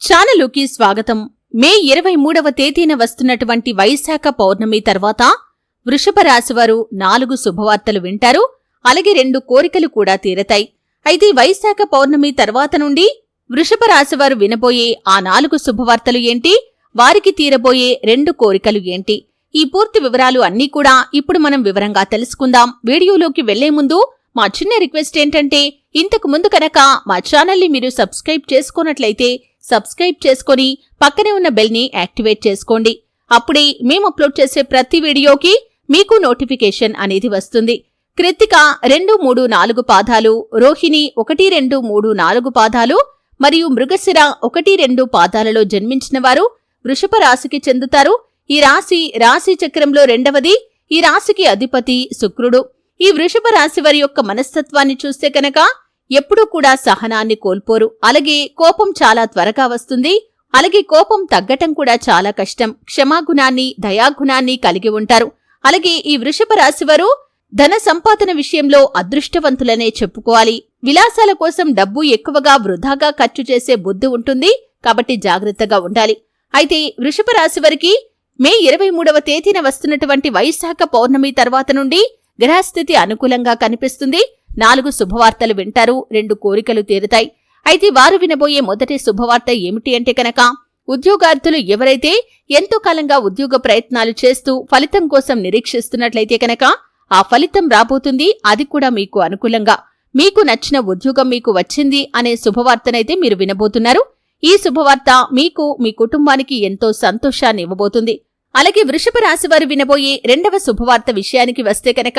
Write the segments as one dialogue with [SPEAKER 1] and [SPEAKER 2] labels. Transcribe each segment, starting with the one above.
[SPEAKER 1] ఛానలుకి స్వాగతం. మే ఇరవై మూడవ తేదీన వస్తున్నటువంటి వైశాఖ పౌర్ణమి తర్వాత వృషభ రాశివారు నాలుగు శుభవార్తలు వింటారు. అలాగే రెండు కోరికలు కూడా తీరతాయి. అయితే వైశాఖ పౌర్ణమి తర్వాత నుండి వృషభ రాశివారు వినబోయే ఆ నాలుగు శుభవార్తలు ఏంటి? వారికి తీరబోయే రెండు కోరికలు ఏంటి? ఈ పూర్తి వివరాలు అన్నీ కూడా ఇప్పుడు మనం వివరంగా తెలుసుకుందాం. వీడియోలోకి వెళ్ళే ముందు మా చిన్న రిక్వెస్ట్ ఏంటంటే ఇంతకు ముందు కనుక మా ఛానల్ని మీరు సబ్స్క్రైబ్ చేసుకున్నట్లయితే సబ్స్క్రైబ్ చేసుకొని పక్కనే ఉన్న బెల్ని యాక్టివేట్ చేసుకోండి. అప్పుడే మేము అప్లోడ్ చేసే ప్రతి వీడియోకి మీకు నోటిఫికేషన్ అనేది వస్తుంది. కృత్తిక రెండు మూడు నాలుగు పాదాలు రోహిణి ఒకటి రెండు మూడు నాలుగు పాదాలు మరియు మృగశిర ఒకటి రెండు పాదాలలో జన్మించిన వారు వృషభ రాశికి చెందుతారు. ఈ రాశి రాశి చక్రంలో రెండవది ఈ రాశికి అధిపతి శుక్రుడు. ఈ వృషభ రాశి వారి యొక్క మనస్తత్వాన్ని చూస్తే కనుక ఎప్పుడూ కూడా సహనాన్ని కోల్పోరు. అలాగే కోపం చాలా త్వరగా వస్తుంది. అలాగే కోపం తగ్గటం కూడా చాలా కష్టం. క్షమాగుణాన్ని దయాగుణాన్ని కలిగి ఉంటారు. అలాగే ఈ వృషభ రాశివారు ధన సంపాదన విషయంలో అదృష్టవంతులనే చెప్పుకోవాలి. విలాసాల కోసం డబ్బు ఎక్కువగా వృధాగా ఖర్చు చేసే బుద్ధి ఉంటుంది. కాబట్టి జాగ్రత్తగా ఉండాలి. అయితే వృషభ రాశి వారికి మే ఇరవై మూడవ తేదీన వస్తున్నటువంటి వైశాఖ పౌర్ణమి తర్వాత నుండి గ్రహస్థితి అనుకూలంగా కనిపిస్తుంది. నాలుగు శుభవార్తలు వింటారు రెండు కోరికలు తీరుతాయి. అయితే వారు వినబోయే మొదటి శుభవార్త ఏమిటి అంటే కనుక ఉద్యోగార్థులు ఎవరైతే ఎంతో కాలంగా ఉద్యోగ ప్రయత్నాలు చేస్తూ ఫలితం కోసం నిరీక్షిస్తున్నట్లయితే కనుక ఆ ఫలితం రాబోతుంది అది కూడా మీకు అనుకూలంగా. మీకు నచ్చిన ఉద్యోగం మీకు వచ్చింది అనే శుభవార్తనైతే మీరు వినబోతున్నారు. ఈ శుభవార్త మీకు మీ కుటుంబానికి ఎంతో సంతోషాన్ని ఇవ్వబోతుంది. అలాగే వృషభ రాశి వారు వినబోయే రెండవ శుభవార్త విషయానికి వస్తే కనుక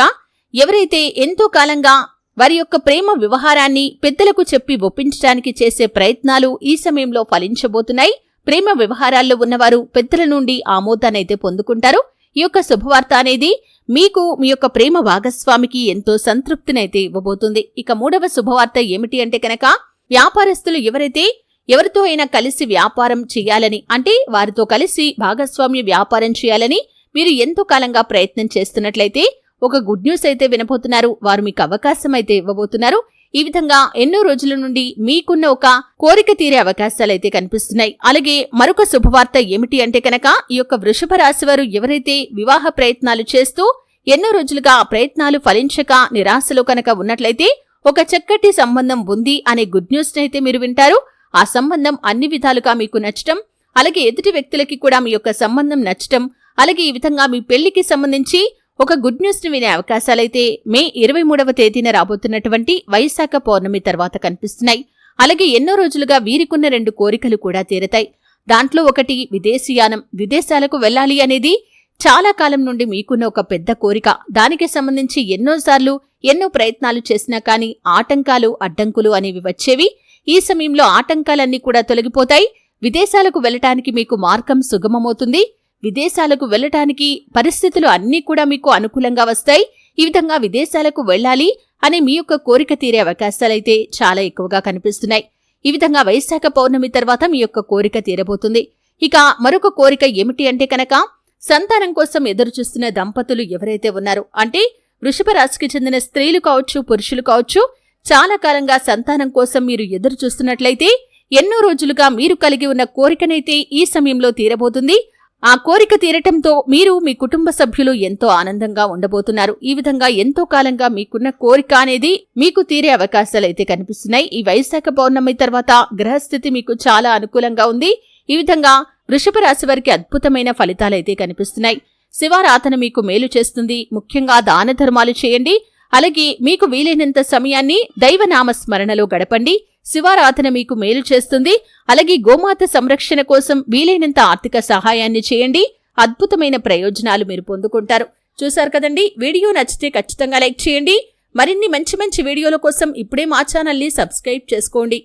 [SPEAKER 1] ఎవరైతే ఎంతో కాలంగా వారి యొక్క ప్రేమ వ్యవహారాన్ని పెద్దలకు చెప్పి ఒప్పించడానికి చేసే ప్రయత్నాలు ఈ సమయంలో ఫలించబోతున్నాయి. ప్రేమ వ్యవహారాల్లో ఉన్నవారు పెద్దల నుండి ఆమోదానైతే పొందుకుంటారు. ఈ యొక్క శుభవార్త అనేది మీకు మీ యొక్క ప్రేమ భాగస్వామికి ఎంతో సంతృప్తినైతే ఇవ్వబోతుంది. ఇక మూడవ శుభవార్త ఏమిటి అంటే కనుక వ్యాపారస్తులు ఎవరైతే ఎవరితో అయినా కలిసి వ్యాపారం చేయాలని అంటే వారితో కలిసి భాగస్వామ్య వ్యాపారం చేయాలని మీరు ఎంతో కాలంగా ప్రయత్నం చేస్తున్నట్లయితే ఒక గుడ్ న్యూస్ అయితే వినబోతున్నారు. వారు మీకు అవకాశం అయితే ఇవ్వబోతున్నారు. ఈ విధంగా ఎన్నో రోజుల నుండి మీకున్న ఒక కోరిక తీరే అవకాశాలు అయితే కనిపిస్తున్నాయి. అలాగే మరొక శుభవార్త ఏమిటి అంటే కనుక ఈ యొక్క వృషభ రాశి వారు ఎవరైతే వివాహ ప్రయత్నాలు చేస్తూ ఎన్నో రోజులుగా ప్రయత్నాలు ఫలించక నిరాశలో కనుక ఉన్నట్లయితే ఒక చక్కటి సంబంధం ఉంది అనే గుడ్ న్యూస్ అయితే మీరు వింటారు. ఆ సంబంధం అన్ని విధాలుగా మీకు నచ్చటం అలాగే ఎదుటి వ్యక్తులకి కూడా మీ యొక్క సంబంధం నచ్చటం అలాగే ఈ విధంగా మీ పెళ్ళికి సంబంధించి ఒక గుడ్ న్యూస్ని వినే అవకాశాలైతే మే ఇరవై మూడవ తేదీన రాబోతున్నటువంటి వైశాఖ పౌర్ణమి తర్వాత కనిపిస్తున్నాయి. అలాగే ఎన్నో రోజులుగా వీరికున్న రెండు కోరికలు కూడా తీరతాయి. దాంట్లో ఒకటి విదేశీయానం విదేశాలకు వెళ్ళాలి అనేది చాలా కాలం నుండి మీకున్న ఒక పెద్ద కోరిక. దానికి సంబంధించి ఎన్నోసార్లు ఎన్నో ప్రయత్నాలు చేసినా కానీ ఆటంకాలు అడ్డంకులు అనేవి వచ్చేవి. ఈ సమయంలో ఆటంకాలన్నీ కూడా తొలగిపోతాయి. విదేశాలకు వెళ్ళటానికి మీకు మార్గం సుగమమవుతుంది. విదేశాలకు వెళ్ళటానికి పరిస్థితులు అన్నీ కూడా మీకు అనుకూలంగా వస్తాయి. ఈ విధంగా విదేశాలకు వెళ్ళాలి అనే మీ యొక్క కోరిక తీరే అవకాశాలైతే చాలా ఎక్కువగా కనిపిస్తున్నాయి. ఈ విధంగా వైశాఖ పౌర్ణమి తర్వాత మీ యొక్క కోరిక తీరబోతుంది. ఇక మరొక కోరిక ఏమిటి అంటే కనుక సంతానం కోసం ఎదురుచూస్తున్న దంపతులు ఎవరైతే ఉన్నారో అంటే వృషభ రాశికి చెందిన స్త్రీలు కావచ్చు పురుషులు కావచ్చు చాలా కాలంగా సంతానం కోసం మీరు ఎదురు చూస్తున్నట్లయితే ఎన్నో రోజులుగా మీరు కలిగి ఉన్న కోరికనైతే ఈ సమయంలో తీరబోతుంది. ఆ కోరిక తీరటంతో మీరు మీ కుటుంబ సభ్యులు ఎంతో ఆనందంగా ఉండబోతున్నారు. ఈ విధంగా ఎంతో కాలంగా మీకున్న కోరిక అనేది మీకు తీరే అవకాశాలైతే కనిపిస్తున్నాయి. ఈ వైశాఖ పౌర్ణమి తర్వాత గ్రహస్థితి మీకు చాలా అనుకూలంగా ఉంది. ఈ విధంగా వృషభ రాశి వారికి అద్భుతమైన ఫలితాలైతే కనిపిస్తున్నాయి. శివారాధన మీకు మేలు చేస్తుంది. ముఖ్యంగా దాన ధర్మాలు చేయండి. అలాగే మీకు వీలైనంత సమయాన్ని దైవనామ స్మరణలో గడపండి. శివారాధన మీకు మేలు చేస్తుంది. అలాగే గోమాత సంరక్షణ కోసం వీలైనంత ఆర్థిక సహాయాన్ని చేయండి. అద్భుతమైన ప్రయోజనాలు మీరు పొందుకుంటారు. చూశారు కదండి? వీడియో నచ్చితే ఖచ్చితంగా లైక్ చేయండి. మరిన్ని మంచి మంచి వీడియోల కోసం ఇప్పుడే మా ఛానల్ని సబ్స్క్రైబ్ చేసుకోండి.